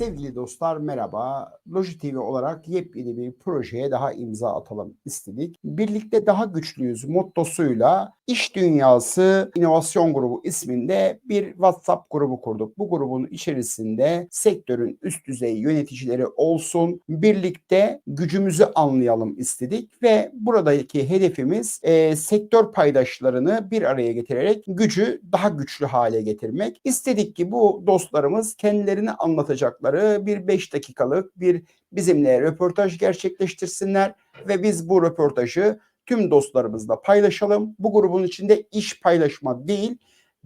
dostlar merhaba. Loji TV olarak yepyeni bir projeye daha imza atalım istedik. Birlikte daha güçlüyüz mottosuyla İş Dünyası İnovasyon Grubu isminde bir WhatsApp grubu kurduk. Bu grubun içerisinde sektörün üst düzey yöneticileri olsun. Birlikte gücümüzü anlayalım istedik ve buradaki hedefimiz e, sektör paydaşlarını bir araya getirerek gücü daha güçlü hale getirmek. İstedik ki bu dostlarımız kendilerini anlatacakları bir 5 dakikalık bir bizimle röportaj gerçekleştirsinler ve biz bu röportajı tüm dostlarımızla paylaşalım. Bu grubun içinde iş paylaşma değil,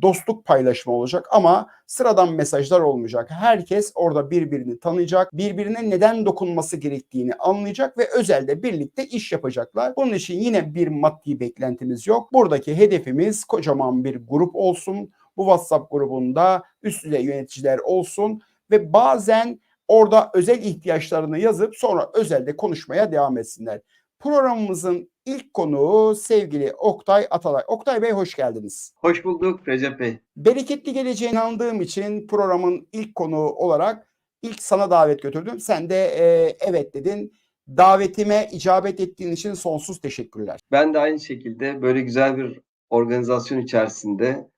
dostluk paylaşma olacak ama sıradan mesajlar olmayacak. Herkes orada birbirini tanıyacak, birbirine neden dokunması gerektiğini anlayacak ve özelde birlikte iş yapacaklar. Bunun için yine bir maddi beklentimiz yok. Buradaki hedefimiz kocaman bir grup olsun. Bu WhatsApp grubunda üst düzey yöneticiler olsun ve bazen orada özel ihtiyaçlarını yazıp sonra özelde konuşmaya devam etsinler. Programımızın ilk konuğu sevgili Oktay Atalay. Oktay Bey hoş geldiniz. Hoş bulduk Recep Bey. Bereketli geleceğine inandığım için programın ilk konuğu olarak ilk sana davet götürdüm. Sen de e, evet dedin. Davetime icabet ettiğin için sonsuz teşekkürler. Ben de aynı şekilde böyle güzel bir organizasyon içerisinde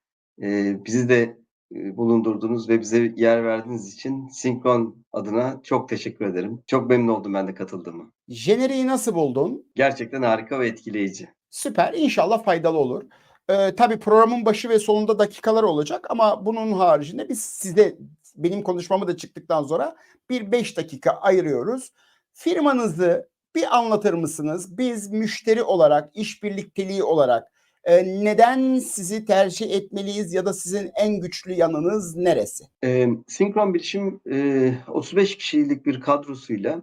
e, bizi de e, bulundurduğunuz ve bize yer verdiğiniz için Sinkron adına çok teşekkür ederim. Çok memnun oldum ben de katıldığımı. Jeneriği nasıl buldun? Gerçekten harika ve etkileyici. Süper. İnşallah faydalı olur. Ee, tabii programın başı ve sonunda dakikalar olacak ama bunun haricinde biz size benim konuşmamı da çıktıktan sonra bir 5 dakika ayırıyoruz. Firmanızı bir anlatır mısınız? Biz müşteri olarak, iş birlikteliği olarak e, neden sizi tercih etmeliyiz ya da sizin en güçlü yanınız neresi? E, Sinkron Bilişim e, 35 kişilik bir kadrosuyla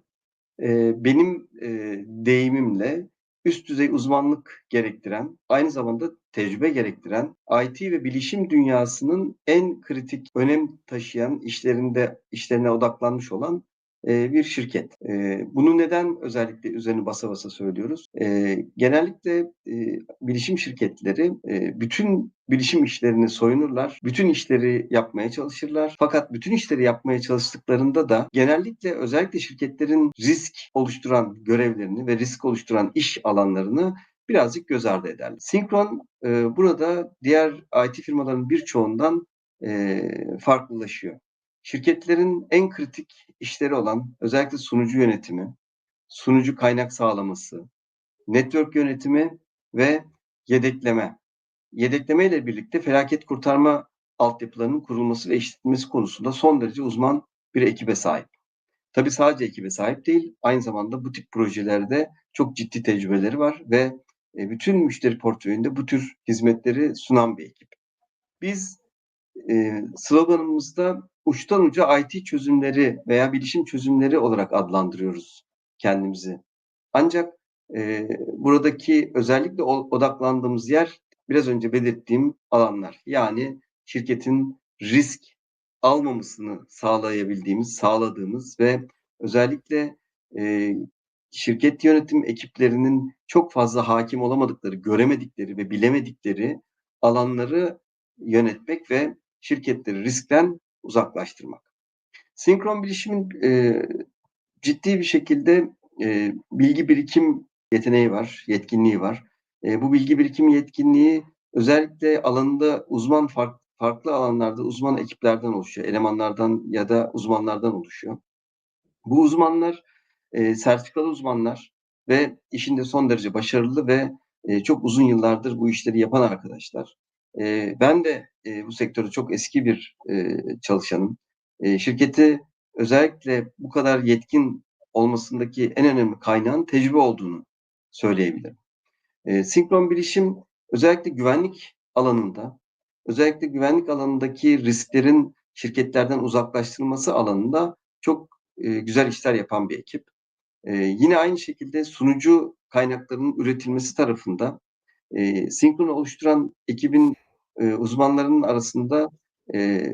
e, benim e, deyimimle üst düzey uzmanlık gerektiren, aynı zamanda tecrübe gerektiren, IT ve bilişim dünyasının en kritik önem taşıyan işlerinde işlerine odaklanmış olan e, bir şirket. E, bunu neden özellikle üzerine basa basa söylüyoruz? E, genellikle e, bilişim şirketleri bütün bilişim işlerini soyunurlar, bütün işleri yapmaya çalışırlar. Fakat bütün işleri yapmaya çalıştıklarında da genellikle özellikle şirketlerin risk oluşturan görevlerini ve risk oluşturan iş alanlarını birazcık göz ardı ederler. Syncron e, burada diğer IT firmaların birçoğundan e, farklılaşıyor. Şirketlerin en kritik işleri olan özellikle sunucu yönetimi, sunucu kaynak sağlaması, network yönetimi ve yedekleme. Yedekleme ile birlikte felaket kurtarma altyapılarının kurulması ve işletilmesi konusunda son derece uzman bir ekibe sahip. Tabi sadece ekibe sahip değil, aynı zamanda bu tip projelerde çok ciddi tecrübeleri var ve e, bütün müşteri portföyünde bu tür hizmetleri sunan bir ekip. Biz e, sloganımızda uçtan uca IT çözümleri veya bilişim çözümleri olarak adlandırıyoruz kendimizi. Ancak e, buradaki özellikle odaklandığımız yer biraz önce belirttiğim alanlar. Yani şirketin risk almamasını sağlayabildiğimiz, sağladığımız ve özellikle e, şirket yönetim ekiplerinin çok fazla hakim olamadıkları, göremedikleri ve bilemedikleri alanları yönetmek ve şirketleri riskten uzaklaştırmak. Sinkron bilişimin e, ciddi bir şekilde e, bilgi birikim yeteneği var, yetkinliği var. E, bu bilgi birikim yetkinliği özellikle alanında uzman fark, farklı alanlarda uzman ekiplerden oluşuyor, elemanlardan ya da uzmanlardan oluşuyor. Bu uzmanlar e, sertifikalı uzmanlar ve işinde son derece başarılı ve e, çok uzun yıllardır bu işleri yapan arkadaşlar. E, ben de e, bu sektörde çok eski bir e, çalışanım. E, şirketi özellikle bu kadar yetkin olmasındaki en önemli kaynağın tecrübe olduğunu söyleyebilirim. E, sinkron bilişim özellikle güvenlik alanında, özellikle güvenlik alanındaki risklerin şirketlerden uzaklaştırılması alanında çok e, güzel işler yapan bir ekip. E, yine aynı şekilde sunucu kaynaklarının üretilmesi tarafında e, Syncron'u oluşturan ekibin e, uzmanlarının arasında e,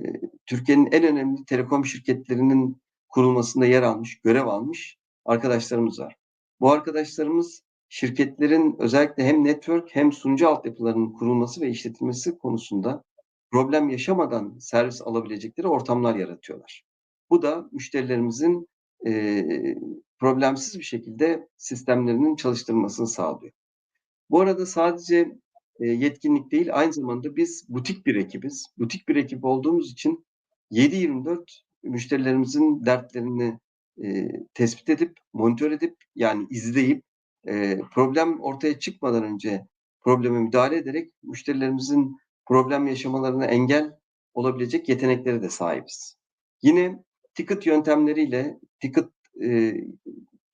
Türkiye'nin en önemli telekom şirketlerinin kurulmasında yer almış, görev almış arkadaşlarımız var. Bu arkadaşlarımız şirketlerin özellikle hem network hem sunucu altyapılarının kurulması ve işletilmesi konusunda problem yaşamadan servis alabilecekleri ortamlar yaratıyorlar. Bu da müşterilerimizin eee, problemsiz bir şekilde sistemlerinin çalıştırılmasını sağlıyor. Bu arada sadece yetkinlik değil, aynı zamanda biz butik bir ekibiz. Butik bir ekip olduğumuz için 7/24 müşterilerimizin dertlerini eee, tespit edip, monitör edip, yani izleyip, eee, problem ortaya çıkmadan önce probleme müdahale ederek müşterilerimizin problem yaşamalarına engel olabilecek yeteneklere de sahibiz. Yine ticket yöntemleriyle, ticket eee,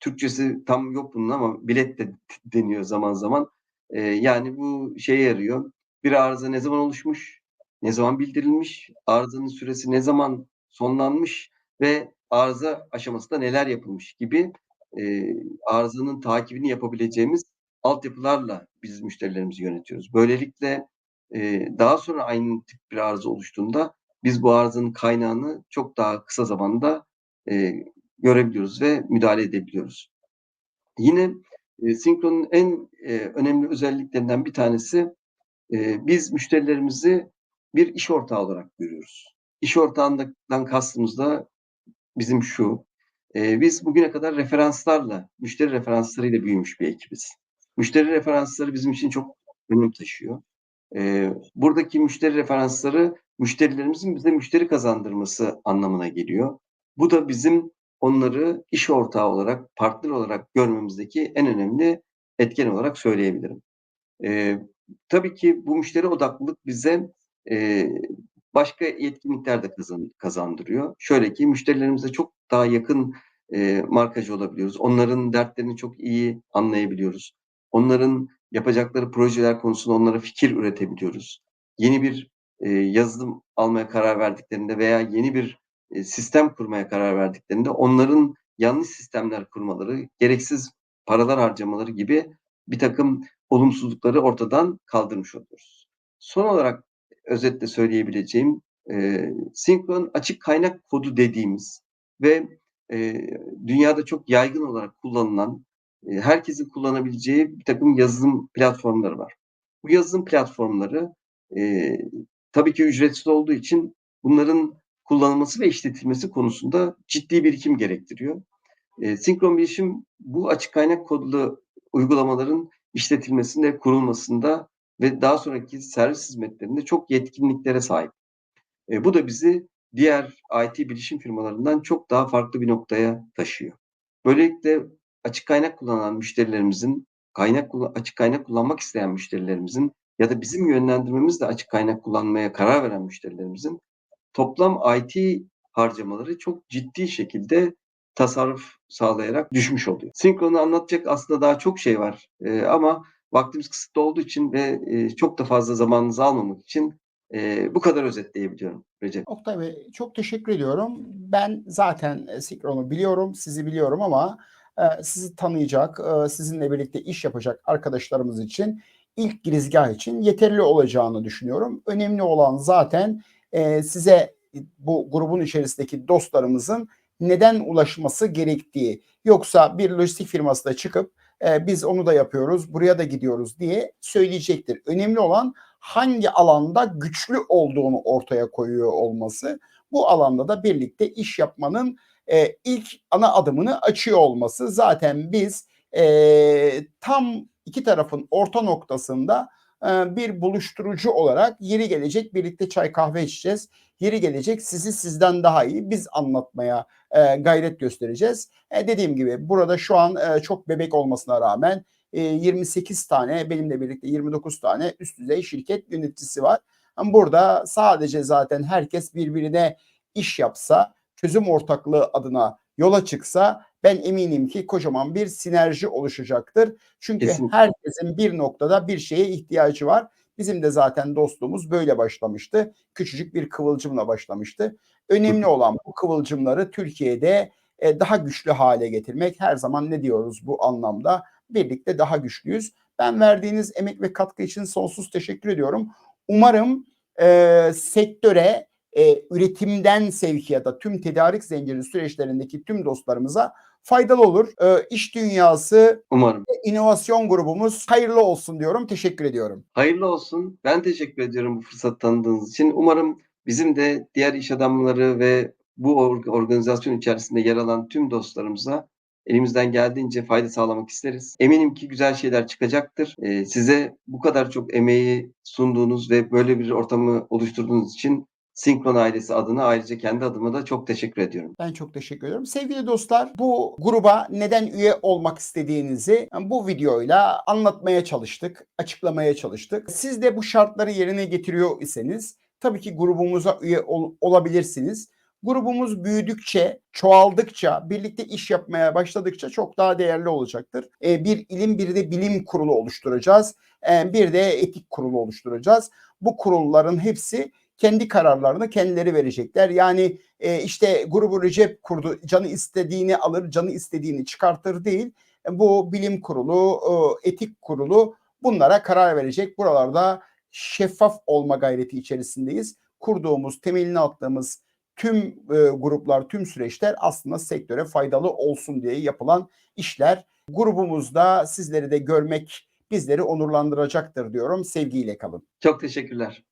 Türkçesi tam yok bunun ama bilet de deniyor zaman zaman. Eee, yani bu şeye yarıyor. Bir arıza ne zaman oluşmuş, ne zaman bildirilmiş, arızanın süresi ne zaman sonlanmış ve arıza aşamasında neler yapılmış gibi eee, arızanın takibini yapabileceğimiz altyapılarla biz müşterilerimizi yönetiyoruz. Böylelikle eee, daha sonra aynı tip bir arıza oluştuğunda biz bu arızanın kaynağını çok daha kısa zamanda eee, görebiliyoruz ve müdahale edebiliyoruz. Yine eee, Syncron'un en eee, önemli özelliklerinden bir tanesi eee, biz müşterilerimizi bir iş ortağı olarak görüyoruz. İş ortağından kastımız da bizim şu, eee, biz bugüne kadar referanslarla, müşteri referanslarıyla büyümüş bir ekibiz. Müşteri referansları bizim için çok önem taşıyor. Eee, buradaki müşteri referansları müşterilerimizin bize müşteri kazandırması anlamına geliyor. Bu da bizim onları iş ortağı olarak, partner olarak görmemizdeki en önemli etken olarak söyleyebilirim. Eee, tabii ki bu müşteri odaklılık bize eee, başka yetkinlikler de kazan kazandırıyor. Şöyle ki müşterilerimize çok daha yakın eee, markacı olabiliyoruz. Onların dertlerini çok iyi anlayabiliyoruz. Onların yapacakları projeler konusunda onlara fikir üretebiliyoruz. Yeni bir eee, yazılım almaya karar verdiklerinde veya yeni bir eee, sistem kurmaya karar verdiklerinde onların yanlış sistemler kurmaları, gereksiz paralar harcamaları gibi birtakım olumsuzlukları ortadan kaldırmış oluyoruz. Son olarak özetle söyleyebileceğim, eee, Syncron açık kaynak kodu dediğimiz ve eee, dünyada çok yaygın olarak kullanılan, eee, herkesin kullanabileceği birtakım yazılım platformları var. Bu yazılım platformları eee, tabii ki ücretsiz olduğu için bunların kullanılması ve işletilmesi konusunda ciddi birikim gerektiriyor. Eee, Syncron Bilişim bu açık kaynak kodlu uygulamaların işletilmesinde, kurulmasında ve daha sonraki servis hizmetlerinde çok yetkinliklere sahip. Eee, bu da bizi diğer IT bilişim firmalarından çok daha farklı bir noktaya taşıyor. Böylelikle açık kaynak kullanan müşterilerimizin, kaynak açık kaynak kullanmak isteyen müşterilerimizin ya da bizim yönlendirmemizle açık kaynak kullanmaya karar veren müşterilerimizin toplam IT harcamaları çok ciddi şekilde tasarruf sağlayarak düşmüş oluyor. Syncron'u anlatacak aslında daha çok şey var. Eee, ama vaktimiz kısıtlı olduğu için ve eee, çok da fazla zamanınızı almamak için eee, bu kadar özetleyebiliyorum Recep. Oktay Bey çok teşekkür ediyorum. Ben zaten e, biliyorum, sizi biliyorum ama e, sizi tanıyacak, e, sizinle birlikte iş yapacak arkadaşlarımız için ilk girizgah için yeterli olacağını düşünüyorum. Önemli olan zaten e, size bu grubun içerisindeki dostlarımızın neden ulaşması gerektiği. Yoksa bir lojistik firması da çıkıp e, biz onu da yapıyoruz, buraya da gidiyoruz diye söyleyecektir. Önemli olan hangi alanda güçlü olduğunu ortaya koyuyor olması. Bu alanda da birlikte iş yapmanın e, ilk ana adımını açıyor olması. Zaten biz e, tam iki tarafın orta noktasında bir buluşturucu olarak yeri gelecek birlikte çay kahve içeceğiz. Yeri gelecek sizi sizden daha iyi biz anlatmaya e, gayret göstereceğiz. E, dediğim gibi burada şu an e, çok bebek olmasına rağmen e, 28 tane benimle birlikte 29 tane üst düzey şirket yöneticisi var. Burada sadece zaten herkes birbirine iş yapsa, çözüm ortaklığı adına yola çıksa ben eminim ki kocaman bir sinerji oluşacaktır. Çünkü Kesinlikle. herkesin bir noktada bir şeye ihtiyacı var. Bizim de zaten dostluğumuz böyle başlamıştı. Küçücük bir kıvılcımla başlamıştı. Önemli olan bu kıvılcımları Türkiye'de e, daha güçlü hale getirmek. Her zaman ne diyoruz bu anlamda? Birlikte daha güçlüyüz. Ben verdiğiniz emek ve katkı için sonsuz teşekkür ediyorum. Umarım e, sektöre e, üretimden sevkiyata tüm tedarik zinciri süreçlerindeki tüm dostlarımıza faydalı olur. E, iş dünyası Umarım. inovasyon grubumuz hayırlı olsun diyorum. Teşekkür ediyorum. Hayırlı olsun. Ben teşekkür ediyorum bu fırsat tanıdığınız için. Umarım bizim de diğer iş adamları ve bu org- organizasyon içerisinde yer alan tüm dostlarımıza elimizden geldiğince fayda sağlamak isteriz. Eminim ki güzel şeyler çıkacaktır. Ee, size bu kadar çok emeği sunduğunuz ve böyle bir ortamı oluşturduğunuz için Sinkron ailesi adına ayrıca kendi adıma da çok teşekkür ediyorum. Ben çok teşekkür ediyorum. Sevgili dostlar bu gruba neden üye olmak istediğinizi bu videoyla anlatmaya çalıştık, açıklamaya çalıştık. Siz de bu şartları yerine getiriyor iseniz tabii ki grubumuza üye ol- olabilirsiniz. Grubumuz büyüdükçe, çoğaldıkça, birlikte iş yapmaya başladıkça çok daha değerli olacaktır. Ee, bir ilim, bir de bilim kurulu oluşturacağız. Ee, bir de etik kurulu oluşturacağız. Bu kurulların hepsi kendi kararlarını kendileri verecekler. Yani e, işte grubu Recep kurdu, canı istediğini alır, canı istediğini çıkartır değil. E, bu bilim kurulu, etik kurulu bunlara karar verecek. Buralarda şeffaf olma gayreti içerisindeyiz. Kurduğumuz, temelini attığımız tüm e, gruplar, tüm süreçler aslında sektöre faydalı olsun diye yapılan işler. Grubumuzda sizleri de görmek bizleri onurlandıracaktır diyorum. Sevgiyle kalın. Çok teşekkürler.